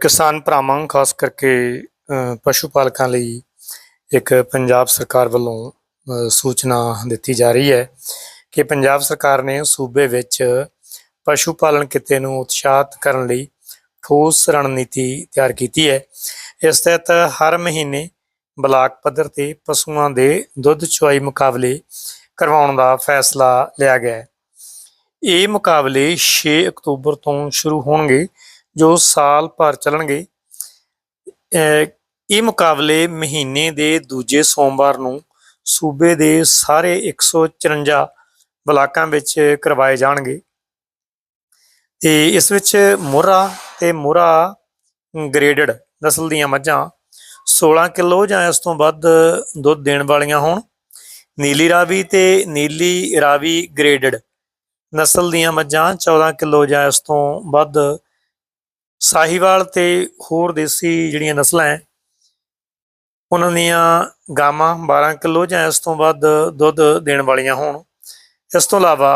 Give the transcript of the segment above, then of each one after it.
ਕਿਸਾਨ ਭਰਾਵਾਂ, ਖਾਸ ਕਰਕੇ ਪਸ਼ੂ ਪਾਲਕਾਂ ਲਈ ਇੱਕ ਪੰਜਾਬ ਸਰਕਾਰ ਵੱਲੋਂ ਸੂਚਨਾ ਦਿੱਤੀ ਜਾ ਰਹੀ ਹੈ ਕਿ ਪੰਜਾਬ ਸਰਕਾਰ ਨੇ ਸੂਬੇ ਵਿੱਚ ਪਸ਼ੂ ਪਾਲਣ ਕਿੱਤੇ ਨੂੰ ਉਤਸ਼ਾਹਿਤ ਕਰਨ ਲਈ ਠੋਸ ਰਣਨੀਤੀ ਤਿਆਰ ਕੀਤੀ ਹੈ। ਇਸ ਤਹਿਤ ਹਰ ਮਹੀਨੇ ਬਲਾਕ ਪੱਧਰ ਤੇ ਪਸ਼ੂਆਂ ਦੇ ਦੁੱਧ ਚੁਆਈ ਮੁਕਾਬਲੇ ਕਰਵਾਉਣ ਦਾ ਫੈਸਲਾ ਲਿਆ ਗਿਆ ਹੈ। ਇਹ ਮੁਕਾਬਲੇ 6 ਅਕਤੂਬਰ ਤੋਂ ਸ਼ੁਰੂ ਹੋਣਗੇ ਜੋ ਸਾਲ ਭਰ ਚੱਲਣਗੇ ਇਹ ਮੁਕਾਬਲੇ ਮਹੀਨੇ ਦੇ ਦੂਜੇ ਸੋਮਵਾਰ ਨੂੰ ਸੂਬੇ ਦੇ ਸਾਰੇ 154 ਬਲਾਕਾਂ ਵਿੱਚ ਕਰਵਾਏ ਜਾਣਗੇ। ਤੇ ਇਸ ਵਿੱਚ ਮੋਹਰਾ ਤੇ ਮੋਹਰਾ ਗ੍ਰੇਡਡ ਨਸਲ ਦੀਆਂ ਮੱਝਾਂ 16 ਕਿਲੋ ਜਾਂ ਇਸ ਤੋਂ ਵੱਧ ਦੁੱਧ ਦੇਣ ਵਾਲੀਆਂ ਹੋਣ। ਨੀਲੀ ਰਾਵੀ ਤੇ ਨੀਲੀ ਰਾਵੀ ਗ੍ਰੇਡਡ ਨਸਲ ਦੀਆਂ ਮੱਝਾਂ 14 ਕਿਲੋ ਜਾਂ ਇਸ ਤੋਂ ਵੱਧ ਸਾਹੀਵਾਲ ਤੇ ਹੋਰ ਦੇਸੀ ਜਿਹੜੀਆਂ ਨਸਲਾਂ ਹੈ, ਉਹਨਾਂ ਦੀਆਂ ਗਾਵਾਂ 12 ਕਿਲੋ ਜਾਂ ਇਸ ਤੋਂ ਵੱਧ ਦੁੱਧ ਦੇਣ ਵਾਲੀਆਂ ਹੋਣ। ਇਸ ਤੋਂ ਇਲਾਵਾ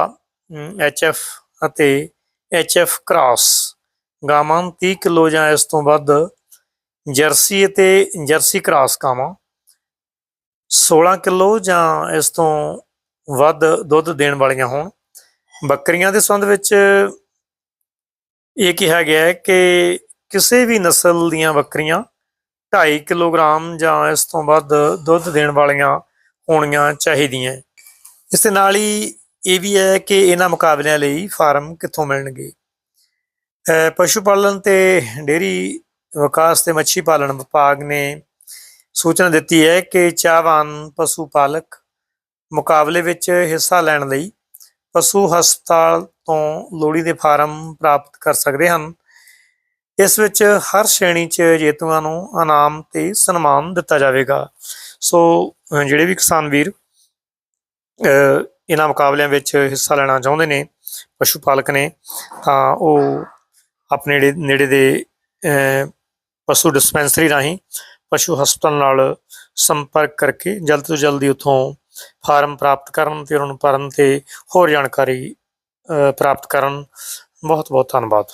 ਐਚਐਫ ਅਤੇ ਐਚਐਫ ਕ੍ਰਾਸ ਗਾਵਾਂ 30 ਕਿਲੋ ਜਾਂ ਇਸ ਤੋਂ ਵੱਧ ਜਰਸੀ ਅਤੇ ਜਰਸੀ ਕ੍ਰਾਸ ਗਾਵਾਂ 16 ਕਿਲੋ ਜਾਂ ਇਸ ਤੋਂ ਵੱਧ ਦੁੱਧ ਦੇਣ ਵਾਲੀਆਂ ਹੋਣ। ਬੱਕਰੀਆਂ ਦੇ ਸੰਬੰਧ ਵਿੱਚ ਇਹ ਕਿਹਾ ਗਿਆ ਹੈ ਕਿ ਕਿਸੇ ਵੀ ਨਸਲ ਦੀਆਂ ਬੱਕਰੀਆਂ 2.5 ਕਿਲੋਗ੍ਰਾਮ ਜਾਂ ਇਸ ਤੋਂ ਵੱਧ ਦੁੱਧ ਦੇਣ ਵਾਲੀਆਂ ਹੋਣੀਆਂ ਚਾਹੀਦੀਆਂ ਇਸ ਦੇ ਨਾਲ ਹੀ ਇਹ ਵੀ ਹੈ ਕਿ ਇਹਨਾਂ ਮੁਕਾਬਲਿਆਂ ਲਈ ਫਾਰਮ ਕਿੱਥੋਂ ਮਿਲਣਗੇ? ਪਸ਼ੂ ਪਾਲਣ ਤੇ ਡੇਰੀ ਵਿਕਾਸ ਤੇ ਮੱਛੀ ਪਾਲਣ ਵਿਭਾਗ ਨੇ ਸੂਚਨਾ ਦਿੱਤੀ ਹੈ ਕਿ ਚਾਹਵਾਨ ਪਸ਼ੂ ਪਾਲਕ ਮੁਕਾਬਲੇ ਵਿੱਚ ਹਿੱਸਾ ਲੈਣ ਲਈ ਪਸ਼ੂ ਹਸਪਤਾਲ ਤੋਂ ਲੋੜੀਂਦੇ ਫਾਰਮ ਪ੍ਰਾਪਤ ਕਰ ਸਕਦੇ ਹਨ। ਇਸ ਵਿੱਚ ਹਰ ਸ਼੍ਰੇਣੀ 'ਚ ਜੇਤੂਆਂ ਨੂੰ ਇਨਾਮ ਤੇ ਸਨਮਾਨ ਦਿੱਤਾ ਜਾਵੇਗਾ। ਸੋ ਜਿਹੜੇ ਵੀ ਕਿਸਾਨ ਵੀਰ ਇਹਨਾਂ ਮੁਕਾਬਲਿਆਂ ਵਿੱਚ ਹਿੱਸਾ ਲੈਣਾ ਚਾਹੁੰਦੇ ਨੇ, ਪਸ਼ੂ ਪਾਲਕ ਨੇ, ਤਾਂ ਉਹ ਆਪਣੇ ਨੇੜੇ ਦੇ ਪਸ਼ੂ ਡਿਸਪੈਂਸਰੀ ਰਾਹੀਂ ਪਸ਼ੂ ਹਸਪਤਾਲ ਨਾਲ ਸੰਪਰਕ ਕਰਕੇ ਜਲਦ ਤੋਂ ਜਲਦੀ ਉਥੋਂ ਫਾਰਮ ਪ੍ਰਾਪਤ ਕਰਨ ਤੇ ਉਹਨਾਂ ਨੂੰ ਭਰਨ ਤੇ ਹੋਰ ਜਾਣਕਾਰੀ ਪ੍ਰਾਪਤ ਕਰਨ। ਬਹੁਤ ਬਹੁਤ ਧੰਨਵਾਦ।